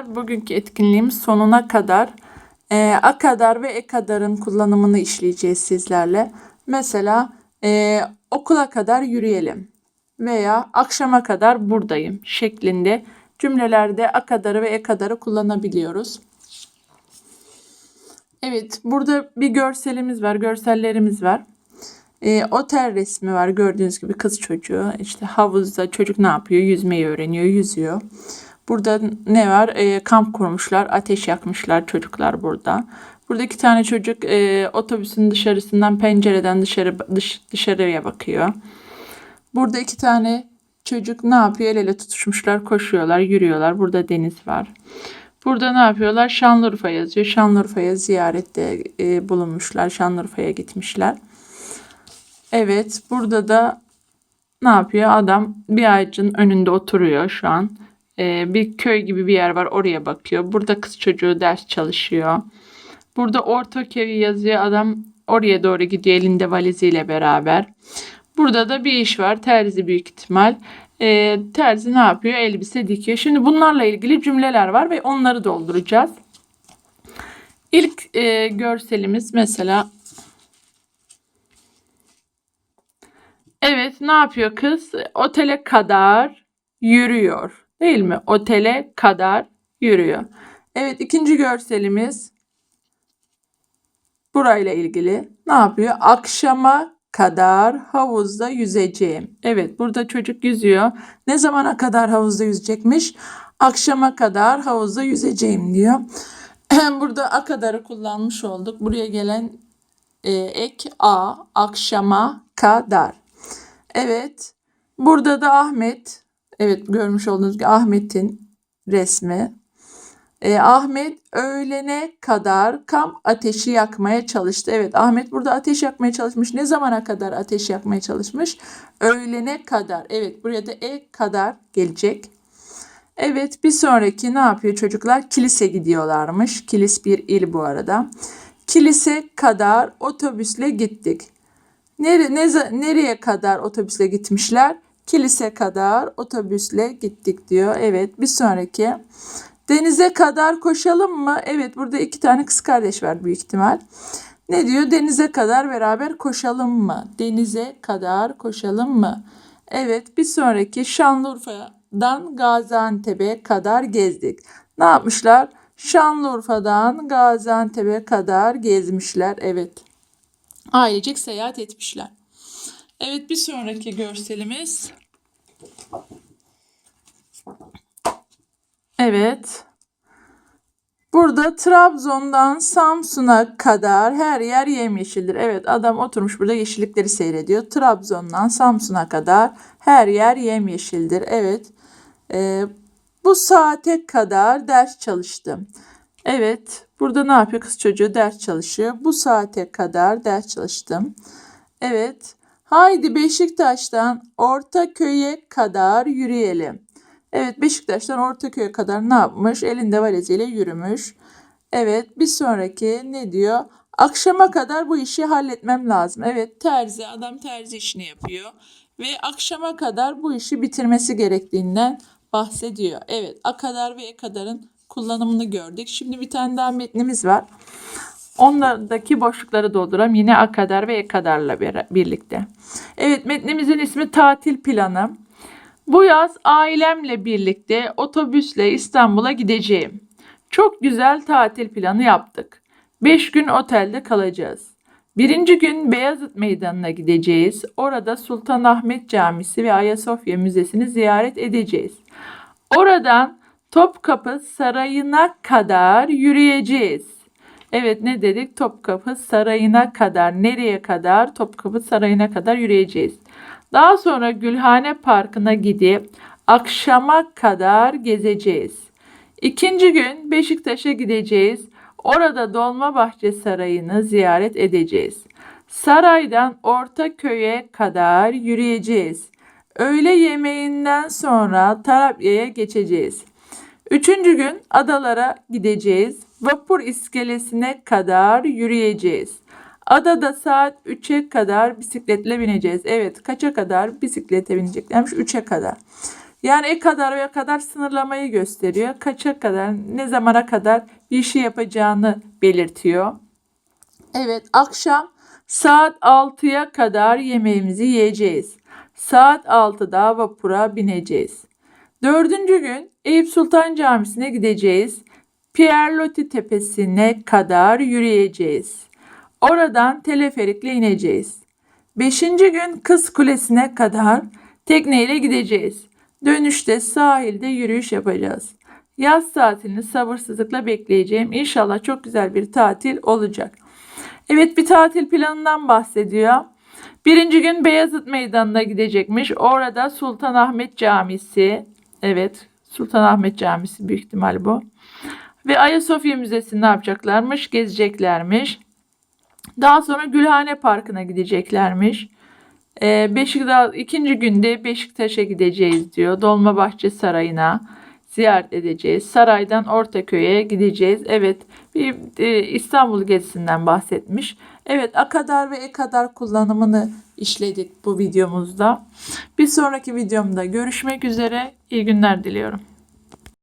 Arkadaşlar bugünkü etkinliğimiz sonuna kadar e, a kadar ve e kadarın kullanımını işleyeceğiz sizlerle. Mesela e, okula kadar yürüyelim veya akşama kadar buradayım şeklinde cümlelerde a kadarı ve e kadarı kullanabiliyoruz. Evet, burada bir görselimiz var, görsellerimiz var. E, otel resmi var gördüğünüz gibi kız çocuğu. İşte havuzda çocuk ne yapıyor? Yüzmeyi öğreniyor, yüzüyor. Burada ne var? E, kamp kurmuşlar, ateş yakmışlar çocuklar burada. Burada iki tane çocuk e, otobüsün dışarısından pencereden dışarı dış, dışarıya bakıyor. Burada iki tane çocuk ne yapıyor? El ele tutuşmuşlar, koşuyorlar, yürüyorlar. Burada deniz var. Burada ne yapıyorlar? Şanlıurfa yazıyor. Şanlıurfa'ya ziyarette e, bulunmuşlar. Şanlıurfa'ya gitmişler. Evet, burada da ne yapıyor? Adam bir ağacın önünde oturuyor şu an. Ee, bir köy gibi bir yer var oraya bakıyor. Burada kız çocuğu ders çalışıyor. Burada Ortaköy yazıyor. Adam oraya doğru gidiyor elinde valiziyle beraber. Burada da bir iş var. Terzi büyük ihtimal. Ee, terzi ne yapıyor? Elbise dikiyor. Şimdi bunlarla ilgili cümleler var ve onları dolduracağız. İlk e, görselimiz mesela Evet, ne yapıyor kız? Otele kadar yürüyor. Değil mi? Otele kadar yürüyor. Evet, ikinci görselimiz burayla ilgili. Ne yapıyor? Akşama kadar havuzda yüzeceğim. Evet, burada çocuk yüzüyor. Ne zamana kadar havuzda yüzecekmiş? Akşama kadar havuzda yüzeceğim diyor. Burada a kadarı kullanmış olduk. Buraya gelen e, ek a akşama kadar. Evet. Burada da Ahmet. Evet görmüş olduğunuz gibi Ahmet'in resmi. E, Ahmet öğlene kadar kamp ateşi yakmaya çalıştı. Evet Ahmet burada ateş yakmaya çalışmış. Ne zamana kadar ateş yakmaya çalışmış? Öğlene kadar. Evet buraya da e kadar gelecek. Evet bir sonraki ne yapıyor çocuklar? Kilise gidiyorlarmış. Kilis bir il bu arada. Kilise kadar otobüsle gittik. Nere, ne, nereye kadar otobüsle gitmişler? Kilise kadar otobüsle gittik diyor. Evet bir sonraki. Denize kadar koşalım mı? Evet burada iki tane kız kardeş var büyük ihtimal. Ne diyor? Denize kadar beraber koşalım mı? Denize kadar koşalım mı? Evet bir sonraki Şanlıurfa'dan Gaziantep'e kadar gezdik. Ne yapmışlar? Şanlıurfa'dan Gaziantep'e kadar gezmişler. Evet. Ailecek seyahat etmişler. Evet bir sonraki görselimiz. Evet. Burada Trabzon'dan Samsun'a kadar her yer yemyeşildir. Evet adam oturmuş burada yeşillikleri seyrediyor. Trabzon'dan Samsun'a kadar her yer yemyeşildir. Evet. Ee, bu saate kadar ders çalıştım. Evet. Burada ne yapıyor? Kız çocuğu ders çalışıyor. Bu saate kadar ders çalıştım. Evet. Haydi Beşiktaş'tan Ortaköy'e kadar yürüyelim. Evet Beşiktaş'tan Ortaköy'e kadar ne yapmış? Elinde valiziyle yürümüş. Evet bir sonraki ne diyor? Akşama kadar bu işi halletmem lazım. Evet terzi adam terzi işini yapıyor. Ve akşama kadar bu işi bitirmesi gerektiğinden bahsediyor. Evet a kadar ve e kadarın kullanımını gördük. Şimdi bir tane daha metnimiz var. Onlardaki boşlukları dolduralım. Yine a kadar ve e kadarla birlikte. Evet metnimizin ismi tatil planı. Bu yaz ailemle birlikte otobüsle İstanbul'a gideceğim. Çok güzel tatil planı yaptık. 5 gün otelde kalacağız. Birinci gün Beyazıt Meydanı'na gideceğiz. Orada Sultanahmet Camisi ve Ayasofya Müzesi'ni ziyaret edeceğiz. Oradan Topkapı Sarayı'na kadar yürüyeceğiz. Evet ne dedik? Topkapı Sarayı'na kadar. Nereye kadar? Topkapı Sarayı'na kadar yürüyeceğiz. Daha sonra Gülhane Parkı'na gidip akşama kadar gezeceğiz. İkinci gün Beşiktaş'a gideceğiz. Orada Dolmabahçe Sarayı'nı ziyaret edeceğiz. Saraydan Ortaköy'e kadar yürüyeceğiz. Öğle yemeğinden sonra Tarabya'ya geçeceğiz. Üçüncü gün adalara gideceğiz. Vapur iskelesine kadar yürüyeceğiz. Adada saat 3'e kadar bisikletle bineceğiz. Evet kaça kadar bisiklete bineceklermiş? 3'e kadar. Yani e kadar ve kadar sınırlamayı gösteriyor. Kaça kadar, ne zamana kadar bir şey yapacağını belirtiyor. Evet, akşam saat 6'ya kadar yemeğimizi yiyeceğiz. Saat 6'da vapura bineceğiz. Dördüncü gün Eyüp Sultan Camisi'ne gideceğiz. Pierre Loti Tepesi'ne kadar yürüyeceğiz. Oradan teleferikle ineceğiz. Beşinci gün Kız Kulesi'ne kadar tekneyle gideceğiz. Dönüşte sahilde yürüyüş yapacağız. Yaz tatilini sabırsızlıkla bekleyeceğim. İnşallah çok güzel bir tatil olacak. Evet bir tatil planından bahsediyor. Birinci gün Beyazıt Meydanı'na gidecekmiş. Orada Sultanahmet Camisi. Evet Sultanahmet Camisi büyük ihtimal bu. Ve Ayasofya Müzesi'ni ne yapacaklarmış? Gezeceklermiş. Daha sonra Gülhane Parkı'na gideceklermiş. Ee, Beşiktaş ikinci günde Beşiktaş'a gideceğiz diyor. Dolmabahçe Sarayı'na ziyaret edeceğiz. Saraydan Ortaköy'e gideceğiz. Evet, bir e, İstanbul gezisinden bahsetmiş. Evet, akadar ve ekadar kullanımını işledik bu videomuzda. Bir sonraki videomda görüşmek üzere. İyi günler diliyorum.